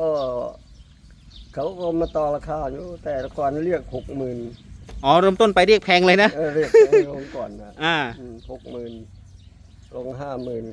ก็เขาก็มาต่อราคาอยู่แต่ละก่อนเรียกหกหมื่นอ๋อเริ่มต้นไปเรียกแพงเลยนะเออเรียกให้ลงก่อนนะอ่าหกหมื่นลงห้าหมื่น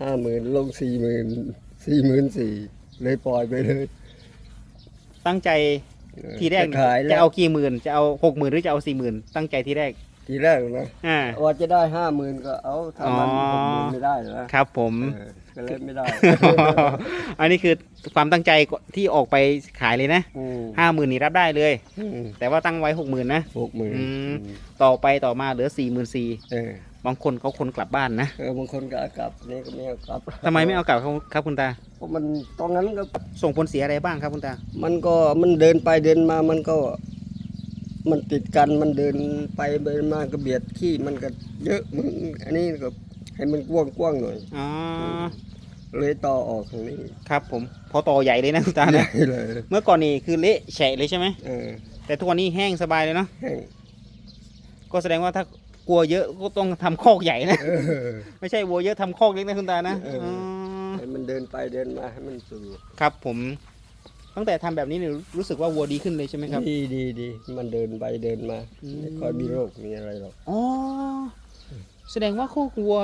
ห้าหมื่นลงสี่หมื่นสี่หมื่นสี่เลยปล่อยไปเลย ตั้งใจเออทีแรกจะขายแล้วจะเอากี่หมื่นจะเอาหกหมื่นหรือจะเอาสี่หมื่นตั้งใจทีแรก ทีแรกนะอ่า ว่าจะได้ห้าหมื่นก็เอาถ้ามันอ๋อ หกหมื่นไม่ได้นะครับผม เออก็เลยไม่ได้ อันนี้คือความตั้งใจที่ออกไปขายเลยนะอืมห้าหมื่นนี่รับได้เลย อืมแต่ว่าตั้งไว้หกหมื่นนะ หกหมื่นอืมต่อไปต่อมาเหลือสี่หมื่นสี่เออบางคนเขาคนกลับบ้านนะเออบางคนก็เอากลับนี่ก็ไม่เอากลับทำไมไม่เอากลับครับครับคุณตา เพราะมันตรงนั้นก็ส่งผลเสียอะไรบ้างครับคุณตา มันก็มันเดินไปเดินมามันก็ มันติดกันมันเดินไปเดินมาก็เบียดขี้มันก็เยอะมันอันนี้ก็ให้มันกว้างกว้างๆหน่อย อ๋อเลยต่อออกทางนี้ครับผมพอต่อใหญ่เลยนะคุณตาใหนะญ่เลยเมื่อก่อนนี่คือเละแฉะเลยใช่ไหมเออแต่ทุกวันนี้แห้งสบายเลยเนาะแห้งก็แสดงว่าถ้ากลัวเยอะก็ต้องทำคอกใหญ่นะ เออ ไม่ใช่วัวเยอะทำคอกเล็กนะคุณตานะเอออ๋ อให้มันเดินไปเดินมาให้มันสะดวกครับผม ตั้งแต่ทำแบบนี้เนี่ยรู้สึกว่าวัวดีขึ้นเลยใช่ไหมครับ ดีดีดีมันเดินไปเดินมาอืมไม่ค่อยมีโรคมีอะไรหรอกอ๋อแสดงว่าคอกวัว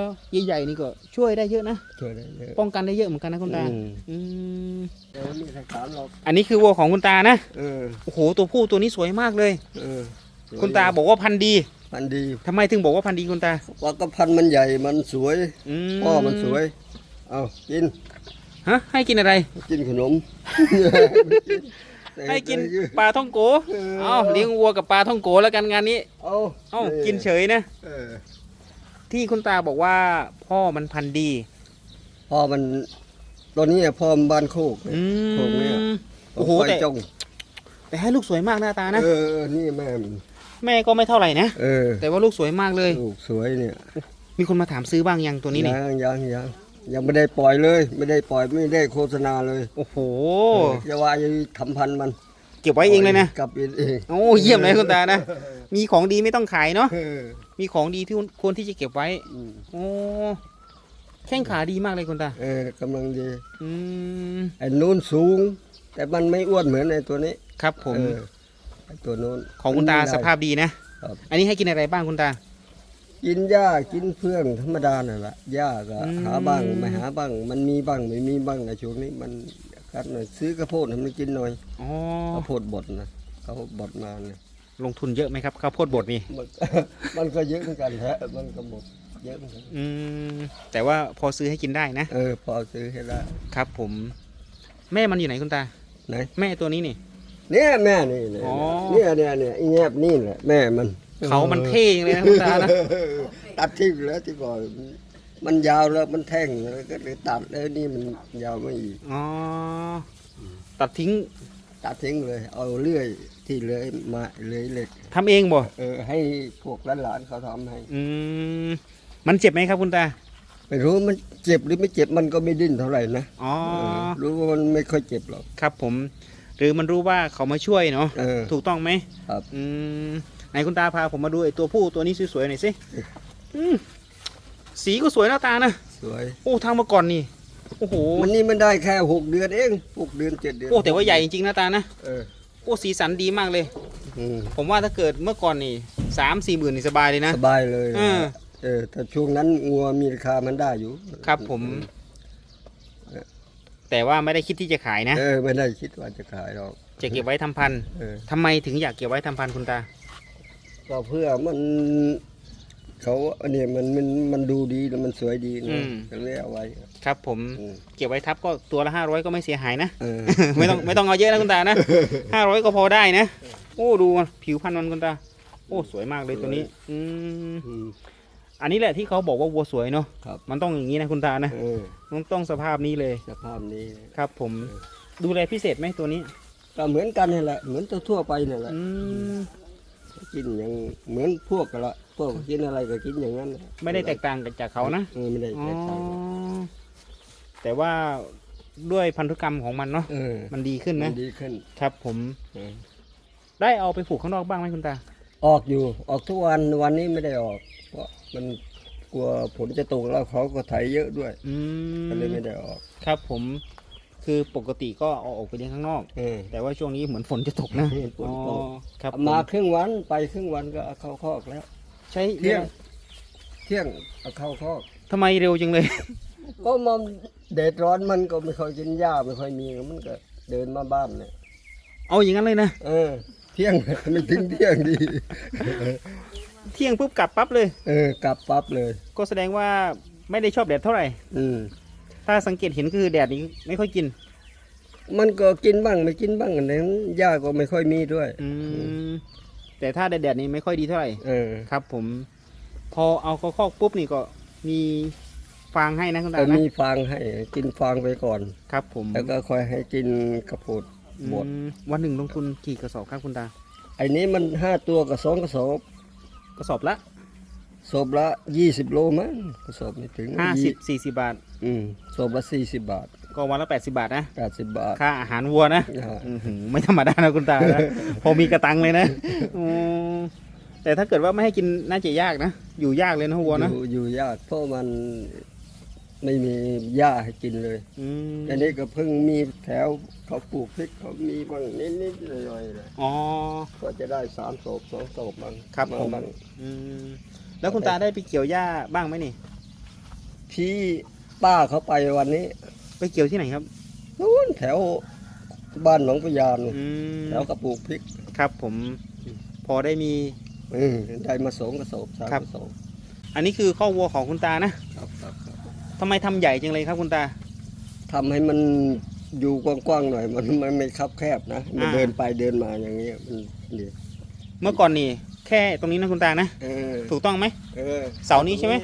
ใหญ่ๆนี่ก็ช่วยได้เยอะนะช่วยได้เยอะป้องกันได้เยอะเหมือนกันนะคุณตาอืมอืมเดี๋ยวมีใครถามหรอกอันนี้คือวัวของคุณตานะเออโอ้โหตัวผู้ตัวนี้สวยมากเลยเออคุณตาบอกว่าพันธุ์ดีมันดีทำไมถึงบอกว่าพันธุ์ดีคุณตาว่าก็พันธุ์มันใหญ่มันสวยอืพ่อมันสวยเอากิน ฮะให้กินอะไร กินขนม ให้กินปลาท่องโกเอ้าเลี้ยงวัวกับปลาท่องโกแล้วกันงานนี้เอาเอ้ากินเฉยนะเออที่คุณตาบอกว่าพ่อมันพันธุ์ดี พ่อมันตัวนี้พ่อมันบ้านโคกอืโคกเนี่ยมโอ้โหไฟแต่จ้องแต่ให้ลูกสวยมากหน้าตานะเออเออนี่แม่มันแม่ก็ไม่เท่าไหร่นะเออแต่ว่าลูกสวยมากเลย ลูกสวยเนี่ย มีคนมาถามซื้อบ้างยังตัวนี้นี่ยังยังยัง ยังไม่ได้ปล่อยเลย ไม่ได้ปล่อยไม่ได้โฆษณาเลยโอ้โหเออจะว่าจะทำพันธุ์มันเก็บไว้เองเลยนะกลับเองเองโอ้เยี่ยมเลยคุณตานะ มีของดีไม่ต้องขายเนาะเออมีของดีที่ควรที่จะเก็บไว้อืมโอ้แข้งขาดีมากเลยคุณตา เออกำลังดีอืมไอ้นู้นสูง แต่มันไม่อ้วนเหมือนไอ้ตัวนี้ ครับผมเออไอ้ตัวนู้นของคุณตามันใหญ่สภาพดีนะครับอันนี้ให้กินอะไรบ้างคุณตา กินหญ้ากินเพื่องธรรมดาน่ะแหละหญ้าก็อืม หาบ้างไม่หาบ้าง มันมีบ้างไม่มีบ้างในช่วงนี้มันกัดหน่อยซื้อกระโพดให้มันกินหน่อยอ๋อข้าวโพดบดนะเขาบดมาเนี่ยลงทุนเยอะไหมครับข้าวโพดบดนี่มัน มันก็เยอะเหมือนกันแท้มันก็หมดเยอะเหมือนกันอืมแต่ว่าพอซื้อให้กินได้นะ เออ พอซื้อให้ได้ ครับ ผม แม่มันอยู่ไหนคุณตาไหน แม่ตัวนี้นี่ เนี่ยแม่นี่เนี่ยอ๋อ เนี่ยเนี่ยเนี่ยอีแงบนี่แหละแม่มัน เขามันเท่จังเลยนะคุณตานะตัดทิ้งแล้วที่ก่อนมันยาวแล้วมันแท่งแล้วก็เลยตัดแล้วนี่มันยาวไม่อีกอ๋อตัดทิ้ง ตัดทิ้งเลย เอาเลื่อยที่เลื่อยมาเลื่อยเหล็กทำเองบ่เออให้พวกหลานๆเขาทำให้ อืมมันเจ็บไหมครับคุณตาไม่รู้มันเจ็บหรือไม่เจ็บมันก็ไม่ดิ้นเท่าไหร่นะอ๋อเออรู้ว่ามันไม่ค่อยเจ็บหรอก ครับผม หรือมันรู้ว่าเขามาช่วยเนาะเออ ถูกต้องไหมครับ อืม ไหนคุณตาพาผมมาดูไอ้ตัวผู้ตัวนี้สวยๆหน่อยสิอืมสีก็สวยหน้าตานะ สวย โอ้ทางมาก่อนนี่ โอ้โห มันนี่มันได้แค่หกเดือนเองหกเดือนเจ็ดเดือนโอ้แต่ว่าใหญ่จริงๆหน้าตานะ เออโอ้สีสันดีมากเลย อืมผมว่าถ้าเกิดเมื่อก่อนนี่สามสี่หมื่นนี่สบายเลยนะ สบายเลยเออ เออแต่ช่วงนั้นงัวมีราคามันได้อยู่ครับผม แต่ว่าไม่ได้คิดที่จะขายนะ เออไม่ได้คิดว่าจะขายหรอก จะเก็บไว้ทำพันธุ์เออ ทำไมถึงอยากเก็บไว้ทำพันธุ์คุณตา ก็เพื่อมัน เขาอันนี้มันมันมันดูดีแล้วมันสวยดีนะก็เลยเอาไว้ครับผมอืม เก็บไว้ทับก็ตัวละห้าร้อยก็ไม่เสียหายนะ เออ ไม่ต้องไม่ต้องเอาเยอะนะคุณตานะห้าร้อยก็พอได้นะ โอ้ดูผิวพันธุ์มันคุณตา โอ้สวยมากเลยตัวนี้ อืมอืม อันนี้แหละที่เขาบอกว่าวัวสวยเนาะครับ มันต้องอย่างนี้นะคุณตานะเออมันต้องสภาพนี้เลยสภาพนี้ครับ ผมดูแลพิเศษไหมตัวนี้ก็เหมือนกันนี่แหละเหมือนตัวทั่วไปนี่แหละอืม กินอย่างเหมือนพวกกันละพวกกินอะไรก็กินอย่างนั้นไม่ได้แตกต่างจากเขานะเออไม่ได้อ๋อแตกต่างแต่ว่าด้วยพันธุกรรมของมันเนาะเออมันดีขึ้นมันะนดีขึ้นครับ ผมเออได้เอาไปผูกข้างนอกบ้างไหมคุณตาออกอยู่ออกทุกวันวันนี้ไม่ได้ออก เพราะมันกลัวผลจะตกแล้วเขาก็ไถเยอะด้วยอืมก็เลยไม่ได้ออก ครับผม คือปกติก็เอาออกไปเลี้ยงข้างนอก เออ แต่ว่าช่วงนี้เหมือนฝนจะตกนะฝนตก อ๋อครับมาครึ่งวันไปครึ่งวันก็เอาเข้าคอกแล้ว ใช้เที่ยง เที่ยงเอาเข้าคอก ทำไมเร็วจังเลย ก็มันแดดร้อนมันก็ไม่ค่อยกินหญ้าไม่ค่อยมีมันก็เดินมาบ้านเนี่ยเอาอย่างนั้นเลยนะ เออ เที่ยงไม่ถึงเที่ยงดีเที่ยงปุ๊บกลับปั๊บเลย เออกลับปั๊บเลย ก็แสดงว่าไม่ได้ชอบแดดเท่าไหร่ อืม ถ้าสังเกตเห็นคือแดดนี้ไม่ค่อยกิน มันก็กินบ้างไม่กินบ้างอันนั้นหญ้าก็ไม่ค่อยมีด้วย อืมแต่ถ้าแดดๆนี้ไม่ค่อยดีเท่าไหร่เออครับ ผม พอเอาเข้าคอกปุ๊บนี่ก็มีฟางให้นะคุณตาก็นะมีฟางให้ กินฟางไปก่อน ครับ ผมแล้วก็ค่อยให้กินกระปุดบดอืมวันหนึ่งลงทุนกี่กระสอบครับคุณตาไอ้นี้มันห้าตัวกับสองกระสอบกระสอบละ ศพละยี่สิบโลมั้งกระสอบไม่ถึงห้าสิบยี่สี่สิบบาท อืมศพละสี่สิบบาทก็วันละแปดสิบาทนะแปดสิบบาท ค่าอาหารวัวนะอ่า อื้อหือไม่ธรรมดานะคุณตานะ พอมีกระตังเลยนะอืมแต่ถ้าเกิดว่าไม่ให้กินน่าจะยากนะ อยู่ยากเลยนะวัวนะอยู่อยู่ยากเพราะมันไม่มีหญ้าให้กินเลยอืมอันนี้ก็เพิ่งมีแถวเขาปลูกพริกเขามีบ้างนิดๆหน่อยๆนะอ๋อ ก็จะได้สามศพสองศพบ้างครับผมบ้างอืม แล้วคุณตาได้ไปเกี่ยวหญ้าบ้างไหมนี่พี่ป้าเขาไปวันนี้ไปเกี่ยวที่ไหนครับนู้นแถวบ้านหนองพยานอืมแถวกระปลูกพริกครับผม พอได้มีอืมได้มาสองกระสอบสามครับ กระสอบอันนี้คือข้อวัวของคุณตานะครับครับครับทำไมทำใหญ่จังเลยครับคุณตา ทำให้มันอยู่กว้างๆหน่อยมันมันไม่คับแคบนะ มันอ่า เดินไปเดินมาอย่างเงี้ยมันดีเมื่อก่อนนี่ แค่ตรงนี้นะคุณตานะ เออถูกต้องไหมออเสานี้ใช่ไหม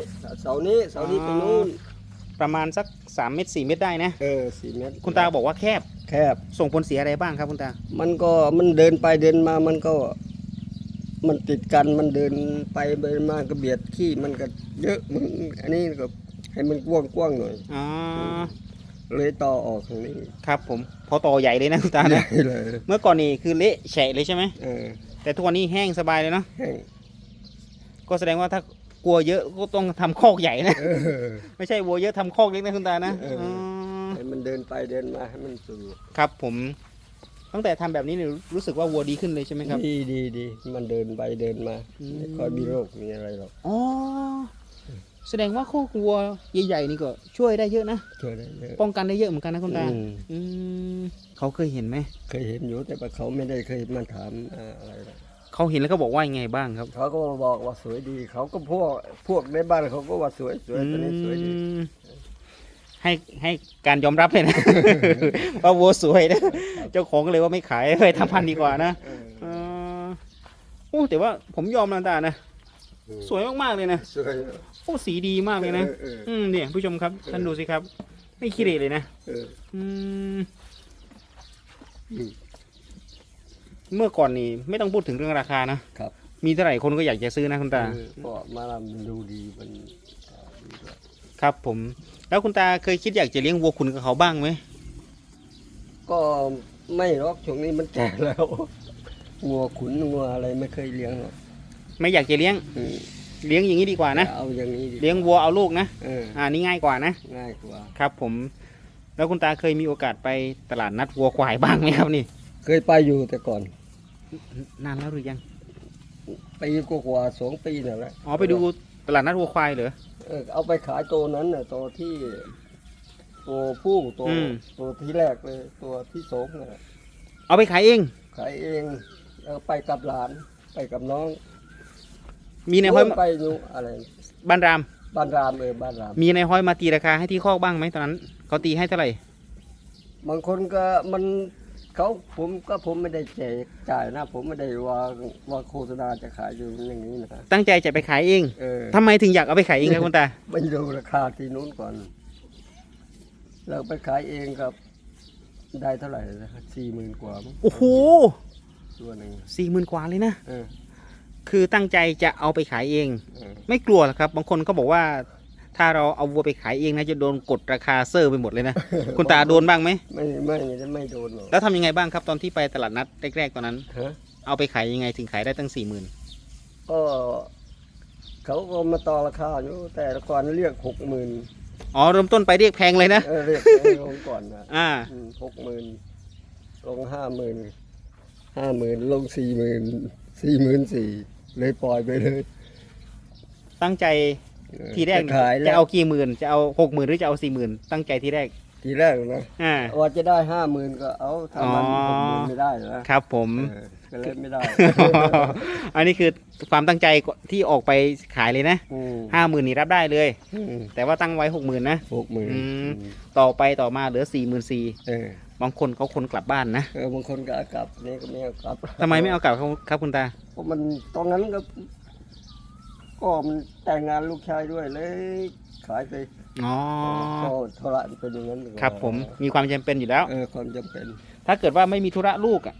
เสานี้เสานี้อ๋อไปนู่นประมาณสัก3เมตร4เมตรได้นะ เออสี่เมตรคุณตาบอกว่าแคบ แคบ ส่งผลเสียอะไรบ้างครับคุณตา มันก็มันเดินไปเดินมามันก็ มันติดกันมันเดินไปเดินมาก็เบียดขี้มันก็เยอะมันอันนี้ก็ให้มันกว้างกว้างๆหน่อยอ๋อเลยต่อออกทางนี้ ครับผม พอต่อใหญ่เลยนะคุณตาใหนะญ่เลยเมื่อก่อนนี่คือเละแฉะเลยใช่ไหมเออ แต่ทุกวันนี้แห้งสบายเลยเนาะแห้งก็แสดงว่าถ้ากลัวเยอะก็ต้องทำคอกใหญ่นะ เออไม่ใช่วัวเยอะทำคอกเล็กนะคุณตานะเอออ๋อให้มันเดินไปเดินมาให้มันสูครับผม ตั้งแต่ทำแบบนี้เนี่ยรู้สึกว่าวัวดีขึ้นเลยใช่ไหมครับ ดีดีดีมันเดินไปเดินมาอืม ไม่ค่อยมีโรคมีอะไรหรอกอ๋อ แสดงว่าคอกวัวใหญ่ๆนี่ก็ช่วยได้เยอะนะช่วยได้เยอะป้องกันได้เยอะเหมือนกันนะคุณตาอืมอืมเขาเคยเห็นไหมเคยเห็นอยู่แต่ว่าเขาไม่ได้เคยมาถามอ่าอะไรหรอกเขาเห็นแล้วเขาบอกว่ายังไงบ้างครับเขาก็บอกว่าสวยดี เขาก็พวกพวกในบ้านเขาก็ว่าสวยสวยตัวนี้สวยดี อืมให้ให้การยอมรับเลยนะ ว่าวัวสวยนะเจ้าของก็เลยว่าไม่ขายไปทำพันธุ์ดีกว่านะ เออ เออโอ้แต่ว่าผมยอมนะตานะ สวยมากๆเลยนะสวย โอ้สีดีมากเลยนะอออออืมเนี่ยผู้ชมครับท่านดูสิครับ ไม่ขี้เหร่เลยนะเออ อืมอืม เมื่อก่อนนี่ไม่ต้องพูดถึงเรื่องราคานะครับมีเท่าไหร่คนก็อยากจะซื้อนะคุณตาเออก็มาลำมันดูดีมันอ่าดีด้วยครับผม แล้วคุณตาเคยคิดอยากจะเลี้ยงวัวขุนกับเขาบ้างไหมก็ไม่หรอกช่วงนี้มันแก่แล้วงัวขุนงัวอะไรไม่เคยเลี้ยงหรอก ไม่อยากจะเลี้ยงอืมเลี้ยงอย่างนี้ดีกว่านะ เอาอย่างนี้ดีเลี้ยงวัวเอาลูกนะ เอออ่านี่ง่ายกว่านะ ง่ายกว่า ครับผม แล้วคุณตาเคยมีโอกาสไปตลาดนัดวัวควายบ้างไหมครับนี่ เคยไปอยู่แต่ก่อน นานแล้วหรือยัง ปีกว่าๆสองปีนั่นแหละอ๋อไปดูตลาดนัดวัวควายเหรอ เออเอาไปขายตัวนั้นน่ะตัวที่ตัวผู้ตัวอืม ตัวที่แรกเลยตัวที่สองน่ะเอาไปขายเอง ขายเองแล้วไปกับหลานไปกับน้อง มีในห้อยมาไปอยู่อะไรบ้านรามบ้านรามเออบ้านราม มีในห้อยมาตีราคาให้ที่คอกบ้างไหมตอนนั้นเขาตีให้เท่าไหร่บางคนก็มันเขาผมก็ผมไม่ได้แจกจ่ายนะ ผมไม่ได้ว่าว่าโฆษณาจะขายอยู่อย่างนี้นะตั้งใจจะไปขายเองเออทำไมถึงอยากเอาไปขายเองครับคุณตาไปดูราคาที่นู้นก่อน เราไปขายเองกับ ได้เท่าไหร่นะสี่หมื่นกว่ามั้งโอ้โหตัวหนึ่งสี่หมื่นกว่าเลยนะเออ คือตั้งใจจะเอาไปขายเองเออไม่กลัวหรอกครับ บางคนก็บอกว่า ถ้าเราเอาวัวไปขายเองนะจะโดนกดราคาเซอร์ไปหมดเลยนะ คุณตาโดนบ้างไหมไม่ไม่ไม่โดนหรอกแล้วทำยังไงบ้างครับตอนที่ไปตลาดนัดแรกๆตอนนั้น ฮะเอาไปขายยังไงถึงขายได้ตั้งสี่หมื่นก็เขาก็มาต่อราคาอยู่แต่ก่อนเรียกหกหมื่นอ๋อเริ่มต้นไปเรียกแพงเลยนะเออเรียกให้ลงก่อนนะอ่า หกหมื่นลงห้าหมื่นห้าหมื่นลงสี่หมื่นสี่หมื่นสี่ เลยปล่อยไปเลยตั้งใจเออทีแรกจะขายแล้จะวเอากี่หมื่นจะเอาหกหมื่นหรือจะเอาสี่หมื่นตั้งใจทีแรก ทีแรกนะอ่า ว่าจะได้ห้าหมื่นก็เอาถ้ามันอ๋อ หกหมื่นไม่ได้นะครับผม เออ ก็เลยไม่ได้อันนี้คือความตั้งใจที่ออกไปขายเลยนะอืมห้าหมื่นนี่รับได้เลยอืมแต่ว่าตั้งไว้หกหมื่นนะหกหมื่นอืมต่อไปต่อมาเหลือสี่หมื่นสี่เออบางคนเขาคนกลับบ้านนะเออบางคนก็เอากลับนี่ก็ไม่เอากลับทำไมไม่เอากลับครับครับคุณตาเพราะมันตรงนั้นก็ก็มันแต่งงานลูกชายด้วยเลยขายไปอ๋อก็เท่าไหรเป็นอย่างนั้นครับผมมีความจำเป็นอยู่แล้วเออความจำเป็น ถ้าเกิดว่าไม่มีธุระลูกอะ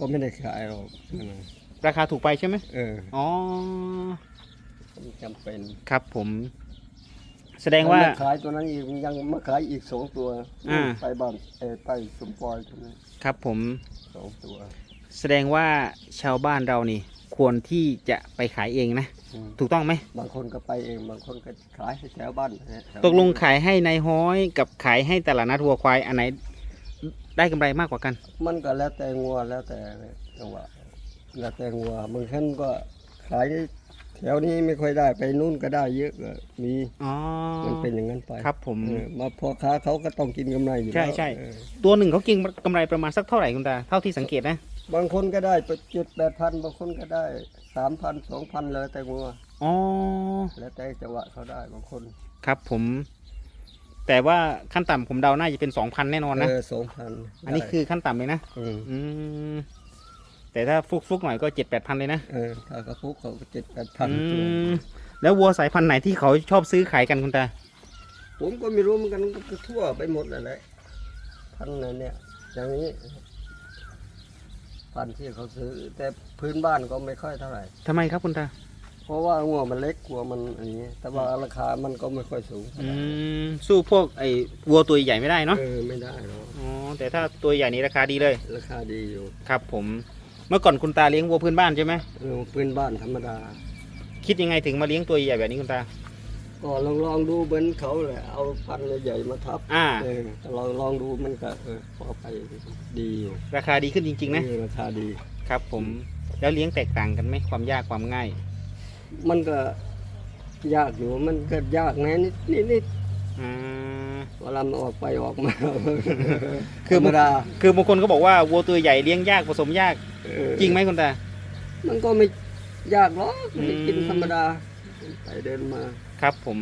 ก็ไม่ได้ขายหรอกนั่นน่ะราคาถูกไปใช่ไหมเอออ๋อความจำเป็นครับผม แสดงว่ามขายตัวนั้นอีกยังมาขายอีกสองตัวอ่า ไปบ้านเออไปสมปอยตัวนั้นครับผม สองตัวแสดงว่าชาวบ้านเรานี่ ควรที่จะไปขายเองนะ อืมถูกต้องไหม บางคนก็ไปเองบางคนก็ขายให้แถวบ้านแถวตกลงขายให้ในายห้อยกับขายให้ตลาดนัดวัวควายอันไหน ได้กำไรมากกว่ากัน มันก็แล้วแต่งัวแล้วแต่จังหวะแล้วแต่งัวบางครั้งก็ขายแถวนี้ไม่ค่อยได้ไปนู่นก็ได้เยอะก็มีอ๋อมันเป็นอย่างนั้นไปครับผมเออมาพอค้าเขาก็ต้องกินกำไรอยู่ใช่แล้วใช่ เออตัวหนึ่งเขากินกำไรประมาณสักเท่าไหร่คุณตาเท่าที่สังเกตนะบางคนก็ได้เจ็ดแปดพันบางคนก็ได้สามพันสองพันเลยแต่งัว อ๋อแล้วแต่จังหวะเขาได้บางคน ครับผม แต่ว่าขั้นต่ำผมเดาน่าจะเป็นสองพันแน่นอนนะ เออสองพันอันนี้คือขั้นต่ำเลยนะอืมอืม แต่ถ้าฟุกฟุกๆหน่อยก็เจ็ดแปดพันเลยนะ เออถ้ากระปุกเขาก็เจ็ดแปดพันอืม แล้ววัวสายพันธุ์ไหนที่เขาชอบซื้อขายกันคุณตา ผมก็ไม่รู้เหมือนกันก็ทั่วไปหมดนั่นแหละพันนั้นเนี่ย อย่างนี้ พันที่เขาซื้อ แต่พื้นบ้านก็ไม่ค่อยเท่าไหร่ ทำไมครับคุณตา เพราะว่างัวมันเล็กกลัวมันอันนี้ แต่ว่าราคามันก็ไม่ค่อยสูงอืมสู้พวกไอ้วัวตัวใหญ่ไม่ได้เนาะเออไม่ได้หรอกอ๋อแต่ถ้าตัวใหญ่นี่ราคาดีเลย ราคาดีอยู่ครับผมเมื่อก่อนคุณตาเลี้ยงวัวพื้นบ้านใช่ไหมเออพื้นบ้านธรรมดา คิดยังไงถึงมาเลี้ยงตัวใหญ่แบบนี้คุณตา ก็ลองลองดูเหมือนเขาแหละเอาพันธุ์ใหญ่ๆมาทับอ่า เออลองลองดูมันก็เออพอไปดีอยู่ราคาดีขึ้นจริงๆนะเออราคาดี ครับผมแล้วเลี้ยงแตกต่างกันไหมความยากความง่าย มันก็ยากอยู่มันก็ยากแน่นิดนิดนิดอ่าเวลามันออกไปออกมาคือธรรมดาคือบางคนก็บอกว่าวัวตัวใหญ่เลี้ยงยากผสมยากเออจริงไหมคุณตา มันก็ไม่ยากหรอกมันกินอืมธรรมดาไปเดินมา ครับผม